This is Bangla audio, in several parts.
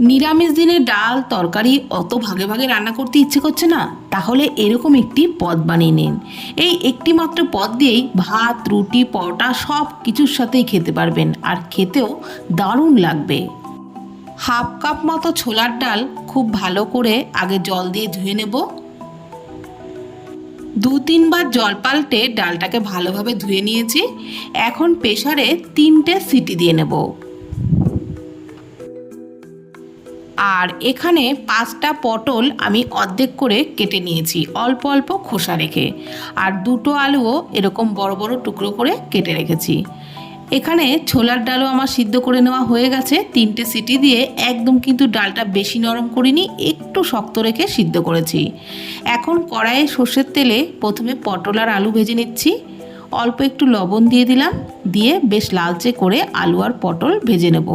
নিরামিষ দিনে ডাল, তরকারি অত ভাগে ভাগে রান্না করতে ইচ্ছে করছে না? তাহলে এরকম একটি পদ বানিয়ে নিন। এই একটি মাত্র পদ দিয়েই ভাত, রুটি, পরোটা সব কিছুর সাথেই খেতে পারবেন। আর খেতেও দারুণ লাগবে। হাফ কাপ মতো ছোলার ডাল খুব ভালো করে আগে জল দিয়ে ধুয়ে নেব। দু তিনবার জল পাল্টে ডালটাকে ভালোভাবে ধুয়ে নিয়েছি। এখন প্রেশারে তিনটে সিটি দিয়ে নেব। আর এখানে পাঁচটা পটল আমি অর্ধেক করে কেটে নিয়েছি, অল্প অল্প খোসা রেখে। আর দুটো আলুও এরকম বড় বড় টুকরো করে কেটে রেখেছি। এখানে ছোলার ডালও আমার সিদ্ধ করে নেওয়া হয়ে গেছে। তিনটে সিটি দিয়ে একদম কিন্তু ডালটা বেশি নরম করিনি, একটু শক্ত রেখে সিদ্ধ করেছি। এখন কড়াইয়ে সর্ষের তেলে প্রথমে পটল আর আলু ভেজে নিচ্ছি। অল্প একটু লবণ দিয়ে দিলাম, দিয়ে বেশ লালচে করে আলু আর পটল ভেজে নেব।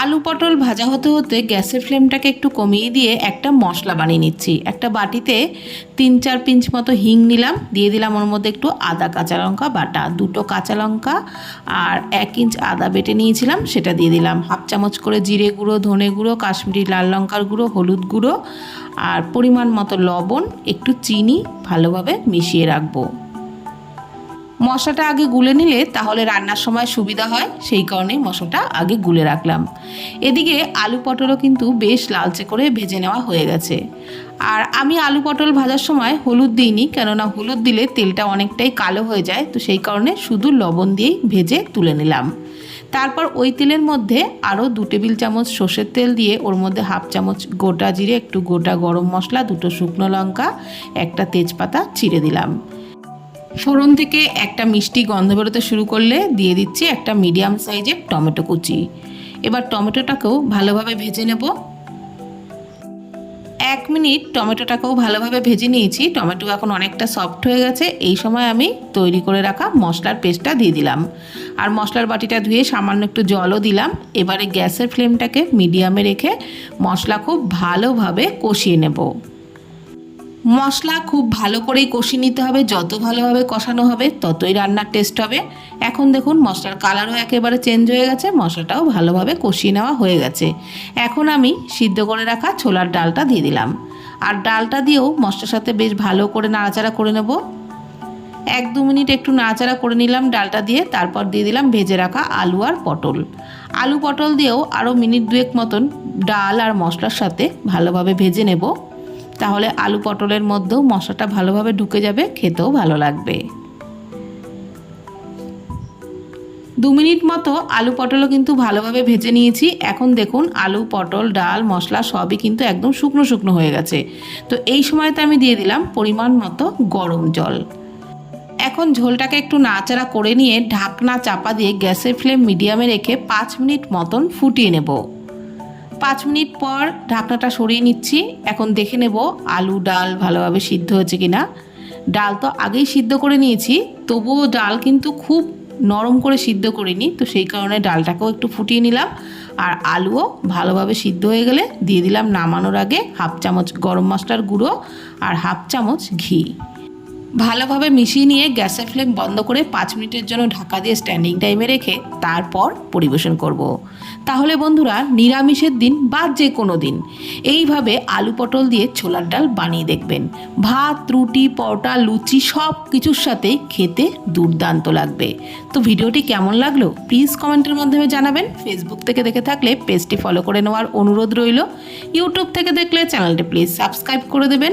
আলু পটল ভাজা হতে হতে গ্যাসের ফ্লেমটাকে একটু কমিয়ে দিয়ে একটা মশলা বানিয়ে নিচ্ছি। একটা বাটিতে তিন চার পিঞ্চ মতো হিং নিলাম, দিয়ে দিলাম ওর মধ্যে একটু আদা কাঁচা লঙ্কা বাটা, দুটো কাঁচা লঙ্কা আর এক ইঞ্চ আদা বেটে নিয়েছিলাম, সেটা দিয়ে দিলাম। হাফ চামচ করে জিরে গুঁড়ো, ধনে গুঁড়ো, কাশ্মীরি লাল লঙ্কার গুঁড়ো, হলুদ গুঁড়ো আর পরিমাণ মতো লবণ, একটু চিনি ভালোভাবে মিশিয়ে রাখব। মশলাটা আগে গুলে নিলে তাহলে রান্নার সময় সুবিধা হয়, সেই কারণেই মশলাটা আগে গুলে রাখলাম। এদিকে আলু পটলও কিন্তু বেশ লালচে করে ভেজে নেওয়া হয়ে গেছে। আর আমি আলু পটল ভাজার সময় হলুদ দিইনি, কেননা হলুদ দিলে তেলটা অনেকটাই কালো হয়ে যায়, তো সেই কারণে শুধু লবণ দিয়েই ভেজে তুলে নিলাম। তারপর ওই তেলের মধ্যে আরও দু টেবিল চামচ সর্ষের তেল দিয়ে ওর মধ্যে হাফ চামচ গোটা জিরে, একটু গোটা গরম মশলা, দুটো শুকনো লঙ্কা, একটা তেজপাতা চিড়ে দিলাম। ফোড়ন থেকে একটা মিষ্টি গন্ধ বেরোতে শুরু করলে দিয়ে দিচ্ছি একটা মিডিয়াম সাইজের টমেটো কুচি। এবার টমেটোটাকেও ভালোভাবে ভেজে নেব। এক মিনিট টমেটোটাকেও ভালোভাবে ভেজে নিয়েছি। টমেটো এখন অনেকটা সফট হয়ে গেছে। এই সময় আমি তৈরি করে রাখা মশলার পেস্টটা দিয়ে দিলাম। আর মশলার বাটিটা ধুয়ে সামান্য একটু জলও দিলাম। এবারে গ্যাসের ফ্লেমটাকে মিডিয়ামে রেখে মশলা খুব ভালোভাবে কষিয়ে নেব। মশলা খুব ভালো করেই কষিয়ে নিতে হবে। যত ভালোভাবে কষানো হবে, ততই রান্নার টেস্ট হবে। এখন দেখুন, মশলার কালারও একেবারে চেঞ্জ হয়ে গেছে, মশলাটাও ভালোভাবে কষিয়ে নেওয়া হয়ে গেছে। এখন আমি সিদ্ধ করে রাখা ছোলার ডালটা দিয়ে দিলাম। আর ডালটা দিয়েও মশলার সাথে বেশ ভালো করে নাড়াচাড়া করে নেব। এক দু মিনিট একটু নাড়াচাড়া করে নিলাম ডালটা দিয়ে, তারপর দিয়ে দিলাম ভেজে রাখা আলু আর পটল। আলু পটল দিয়েও আরও মিনিট দুয়েক মতন ডাল আর মশলার সাথে ভালোভাবে ভেজে নেব। তাহলে আলু পটলের মধ্যেও মশলাটা ভালোভাবে ঢুকে যাবে, খেতেও ভালো লাগবে। দু মিনিট মতো আলু পটলও কিন্তু ভালোভাবে ভেজে নিয়েছি। এখন দেখুন, আলু, পটল, ডাল, মশলা সবই কিন্তু একদম শুকনো শুকনো হয়ে গেছে। তো এই সময়তে আমি দিয়ে দিলাম পরিমাণ মতো গরম জল। এখন ঝোলটাকে একটু নাচাড়া করে নিয়ে ঢাকনা চাপা দিয়ে গ্যাসের ফ্লেম মিডিয়ামে রেখে পাঁচ মিনিট মতন ফুটিয়ে নেব। পাঁচ মিনিট পর ঢাকনাটা সরিয়ে নিচ্ছি। এখন দেখে নেব আলু ডাল ভালোভাবে সিদ্ধ হয়েছে কি না ডাল তো আগেই সিদ্ধ করে নিয়েছি, তবুও ডাল কিন্তু খুব নরম করে সিদ্ধ করিনি, তো সেই কারণে ডালটাকেও একটু ফুটিয়ে নিলাম। আর আলুও ভালোভাবে সিদ্ধ হয়ে গেলে দিয়ে দিলাম নামানোর আগে হাফ চামচ গরম মশলার গুঁড়ো আর হাফ চামচ ঘি। ভালোভাবে মিশিয়ে নিয়ে গ্যাসের ফ্লেম বন্ধ করে পাঁচ মিনিটের জন্য ঢাকা দিয়ে স্ট্যান্ডিং টাইমে রেখে তারপর পরিবেশন করব। তাহলে বন্ধুরা, নিরামিষের দিন বা যে কোনো দিন, এইভাবে আলু পটল দিয়ে ছোলার ডাল বানিয়ে দেখবেন। ভাত, রুটি, পরোটা, লুচি সব কিছুর সাথে খেতে দুর্দান্ত লাগবে। তো ভিডিওটি কেমন লাগল প্লিজ কমেন্টের মাধ্যমে জানাবেন। ফেসবুক থেকে দেখে থাকলে পেজটি ফলো করে নেওয়ার অনুরোধ রইল। ইউটিউব থেকে দেখলে চ্যানেলটি প্লিজ সাবস্ক্রাইব করে দেবেন।